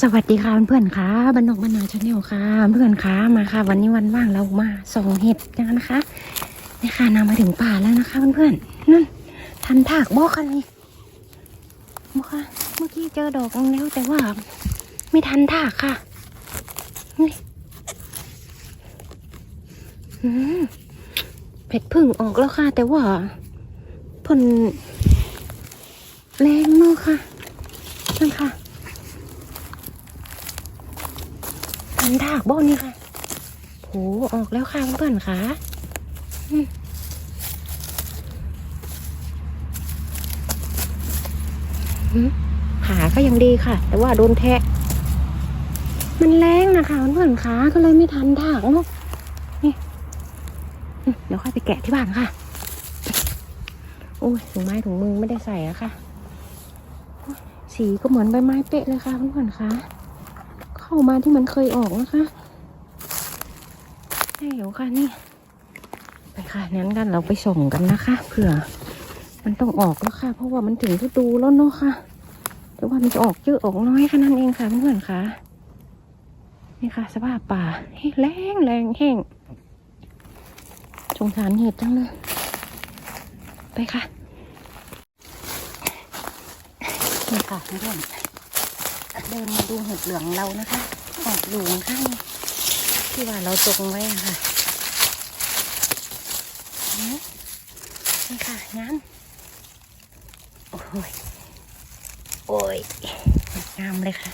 สวัสดีค่ะเพื่อนๆค่ะบันนกบันนาชาแนลค่ะ เพื่อนค่ะมาค่ะ วันนี้วันว่างเรามาส่องเห็ดกันนะคะนี่ค่ะนำมาถึงป่าแล้วนะคะเพื่อนๆนั่นทันถากบอกกันเลยบอกค่ะเมื่อกี้เจอดอกแล้วแต่ว่า ไม่ทันถากค่ะนี่เผ็ดพึ่งออกแล้วค่ะ แต่ว่าผลแรงมากค่ะนั่นค่ะ ทันถากบ้อนนี่ค่ะโหออกแล้วค่ะเพื่อนๆค่ะอืมหืมขาก็ยังดีค่ะ แต่ว่าโดนแทะ มันแรงนะคะเพื่อนๆค่ะก็เลยไม่ทันถากเนาะนี่เดี๋ยวค่อยไปแกะที่บ้านค่ะ โอ้ยถุงไม้ถุงมือไม่ได้ใส่อะค่ะ สีก็เหมือนใบไม้เป๊ะเลยค่ะเพื่อนๆค่ะ เข้ามาที่มันเคยออกนะคะใช่เดี๋ยวค่ะนี่ ไปค่ะนั้นกันเราไปส่งกันนะคะเผื่อ มันต้องออกแล้วค่ะ เพราะว่ามันถึงฤดูแล้วเนาะค่ะแต่ว่ามันจะออกเยอะออกน้อยแค่นั้นเองค่ะเพื่อนๆค่ะนี่ค่ะ สภาพป่าเฮ้ยแรงแรงแห้งสงสารเห็ดจังเลย ไปค่ะนี่ค่ะเพื่อน เดินมาดูเห็ดเหลืองเรานะคะออกอยู่ข้างที่ว่าเราตรงไว้ค่ะนี่ค่ะงามโอ้ยโอ้ยงามเลยค่ะ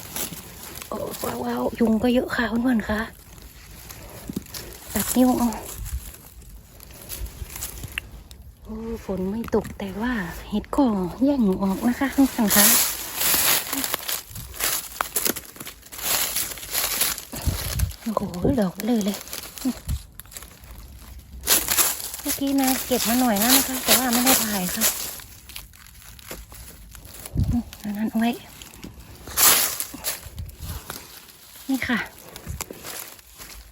โอ้ว้าวายุงก็เยอะค่ะเพื่อนๆค่ะตัดนิ้วเอาโอ้ฝนไม่ตกแต่ว่าเห็ดก็แย่งออกนะคะทุกท่านคะ โอ้โหดอกเลยเลย เมื่อกี้นะเก็บมาหน่อยนะนะคะ แต่ว่าไม่ได้ถ่ายค่ะนั้นเอาไว้ นี่ค่ะ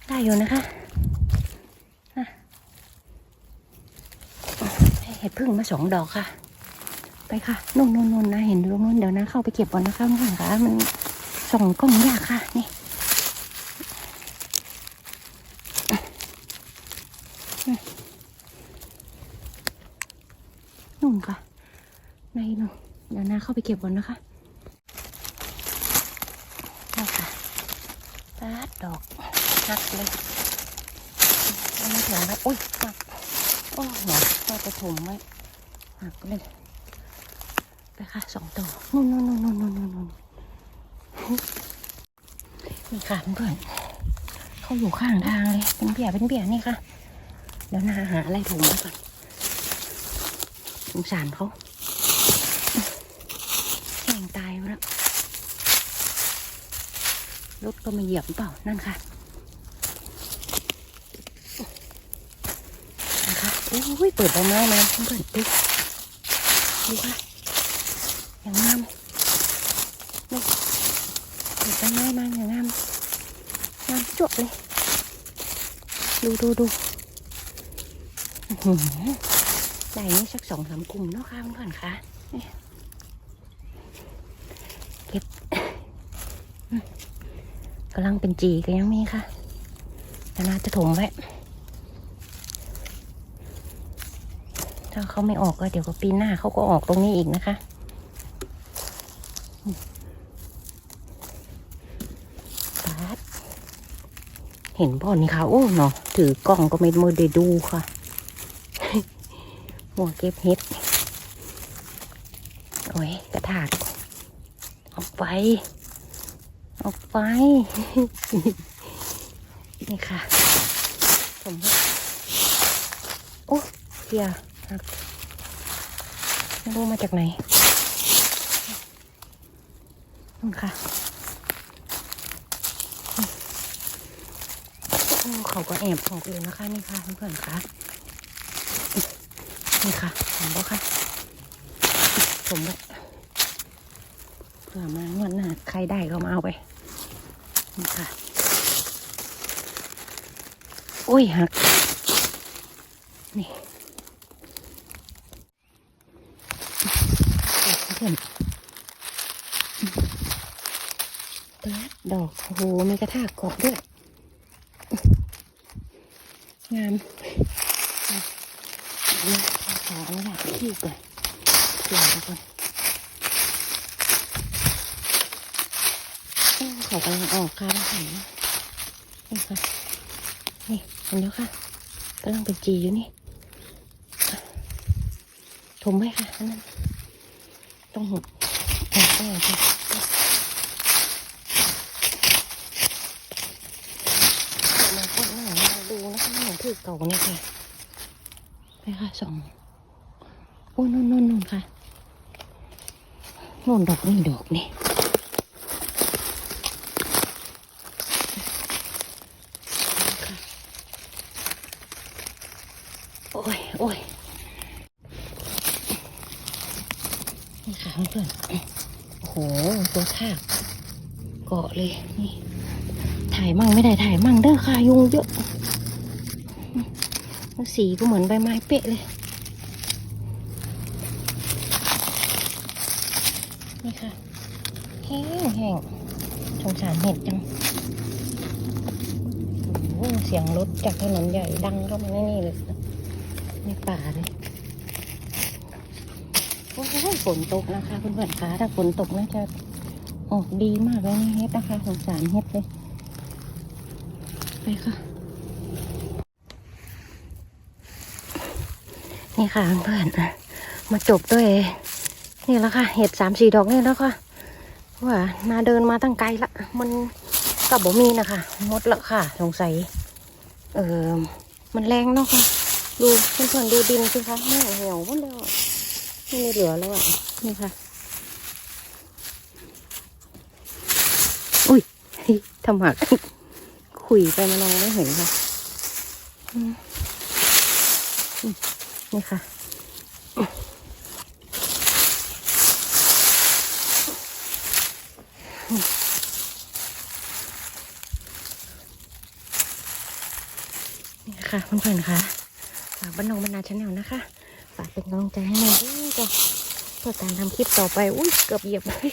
ได้อยู่นะคะเห็ดพึ่งมาสองดอกค่ะ ไปค่ะนู่นนู่นนู่นนะเห็นตรงนู้นเดี๋ยวนะเข้าไปเก็บก่อนนะคะเพื่อนค่ะมันส่องกล้องยากค่ะนี่ นู่นค่ะ ในนู่นเดี๋ยวนาเข้าไปเก็บก่อนนะคะนี่ค่ะปาดดอกหักเลยเอาม่ถึงแล้วอุ้ยหักโอ้หนอก็จะถมไว้หักเลยไปค่ะสองตัวนู่นนู่นนู่นนู่นนู่นนู่นนี่ค่ะเพื่อนเขาอยู่ข้างทางเลย เป็นเบียเป็นเบียนี่ค่ะ เดี๋ยวนาหาอะไรถุงไว้ก่อนสงสารเขาแห้งตายแล้วรถก็มาเหยียบเปล่านั่นค่ะนะคะโอ้ยเปิดใบไม้มาเพื่อนดูดูค่ะอย่างงามนี่เปิดใบไม้มาอย่างงามงามจุกเลยดูดูดู ได้นี่สักสองสามกลุ่มเนาะค่ะเพื่อนค่ะเก็บกำลังเป็นจีก็ยังมีค่ะแต่น่าจะถมไว้ ถ้าเขาไม่ออกก็เดี๋ยวก็ปีหน้าเขาก็ออกตรงนี้อีกนะคะเห็นบ่อนนี่ค่ะ โอ้เนาะถือกล้องก็ไม่มือได้ดูค่ะ หัวเก็บเห็ด โอ้ย กระถากออกไป ออกไป นี่ค่ะผมว่าโอ้เพียหักไม่รู้มาจากไหนนู่นค่ะโอ้เขาก็แอบออกเลยนะคะ นี่ค่ะเพื่อนๆค่ะ นี่ค่ะเห็นบ่ค่ะผมแบบเผื่อมางวดหน้าใครได้ก็มาเอาไปนี่ค่ะโอ้ยหัก นี่เพื่อนตือนดอกโอ้โหมีกระถางเกาะด้วย งามนี่ ขออนุญาตที่ก่อนเปลี่ยนไปก่อนโอ้เขากำลังออกค่ะห็นไมนี่ค่ะ นี่เห็นแล้วค่ะกำลังเป็นจีอยู่นี่ถมไว้ค่ะนนั้นต้องหุบออกไปค่ะเลยมาคนหน้ามาดูนะคะหนังถือเก่าเนี่ยค่ะไปค่ะสอง อ้นู่นนู่นนู่นค่ะนู่นดอกนี่ดอกนี่โอ้ยโอ้ยนี่ค่ะเพื่อนโอ้โห ตัวทากเกาะเลย นี่ ถ่ายมั่งไม่ได้ถ่ายมั่งเด้อค่ะยุงเยอะ สีก็เหมือนใบไม้เป๊ะเลย นี่ค่ะ แห้งแห้งสงสารเห็ดจังเสียงรถจากถนนใหญ่ดังเข้ามาในนี่เลยในป่าเลยโอ้โหฝนตกนะคะคุณเพื่อนคะถ้าฝนตกน่าจะออกดีมากเลยนี่เฮ็ดนะคะสงสารเฮ็ดเลยไปค่ะ นี่ค่ะเพื่อนๆมาจบด้วย นี่แล้วค่ะ เห็ดสามสี่ดอกนี่แล้วค่ะว่านาเดินมาตั้งไกลละ มันกับบ่มีนะคะหมดละค่ะ สงสัย เออมันแรงเนาะค่ะ ดูเพื่อนๆดูดินสิคะไม่เหี่ยวหมดแล้วไม่ได้เหลือแล้วอะ นี่ค่ะ อุ้ยทำหัก ขุยไปมานองไม่เห็นค่ะอืมอืมนี่ค่ะ ค่ะเพื่อนๆค่ะฝากบ้านนองบรรณาชาแนลนะคะ ฝากเป็นกำลังใจให้หน่อยด้วยจ้ะเพื่อการทำคลิปต่อไป อุ้ยเกือบเหยียบเลย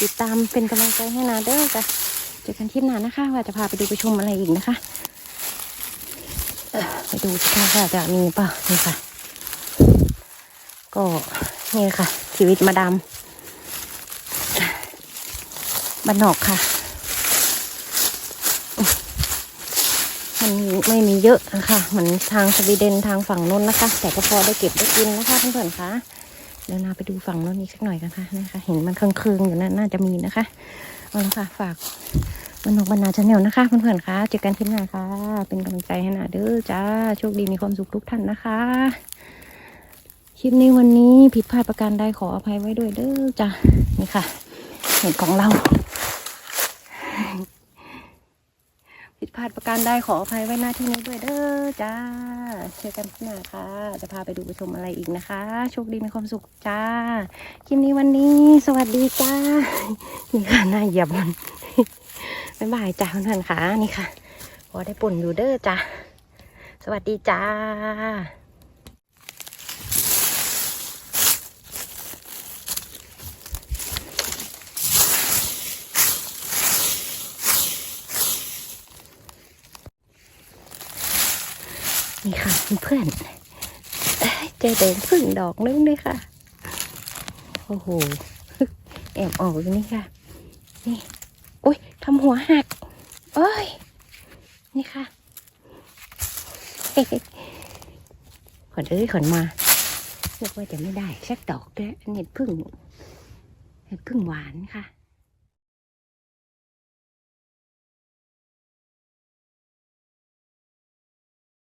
ติดตามเป็นกำลังใจให้นาเด้อจ้ะเจอกันคลิปหน้านะคะ ว่าจะพาไปดูไปชมอะไรอีกนะคะไปดูค่ะว่าจะมีเปล่านี่ค่ะ ก็นี่ค่ะ ชีวิตมาดามบ้านนอกค่ะ มันไม่มีเยอะนะคะเหมือนทางสวีเดนทางฝั่งนู้นนะคะ แต่ก็พอได้เก็บได้กินนะคะเพื่อนๆคะเดี๋ยวนาไปดูฝั่งนู้นอีกสักหน่อยกันค่ะนะคะ เห็นมันเครืองๆอยู่นั่นน่าจะมีนะคะเอาละค่ะ ฝากบรรณกบรรณาชาแนลนะคะเพื่อนๆคะเจอกันคลิปหน้าค่ะ เป็นกำลังใจให้นาเด้อจ้าโชคดีมีความสุขทุกท่านนะคะคลิปนี้วันนี้ผิดพลาดประการใดขออภัยไว้ด้วยเด้อจ้านี่ค่ะเห็นของเรา ผิดพลาดประการใดขออภัยไว้หน้าที่นี้ด้วยเด้อจ้าเจอกันที่หน้าค่ะ จะพาไปดูไปชมอะไรอีกนะคะ โชคดีมีความสุขจ้าคลิปนี้วันนี้ สวัสดีจ้า นี่ค่ะหน้าเหยียบมันบ๊ายบายจ้าเพื่อนๆค่ะนี่ค่ะพอได้ปุ่นอยู่เด้อจ้าสวัสดีจ้า นี่ค่ะเพื่อนเอ้ยเจอแต่พึ่งดอกนึงด้วยค่ะ โอ้โห แอบออกอยู่นี่ค่ะ นี่อุ้ยทำหัวหักเอ้ย นี่ค่ะขอนเอ้ยขอนมานึกว่าจะไม่ได้สักดอกด้วเห็ดพึ่งเห็ดพึ่งหวานค่ะ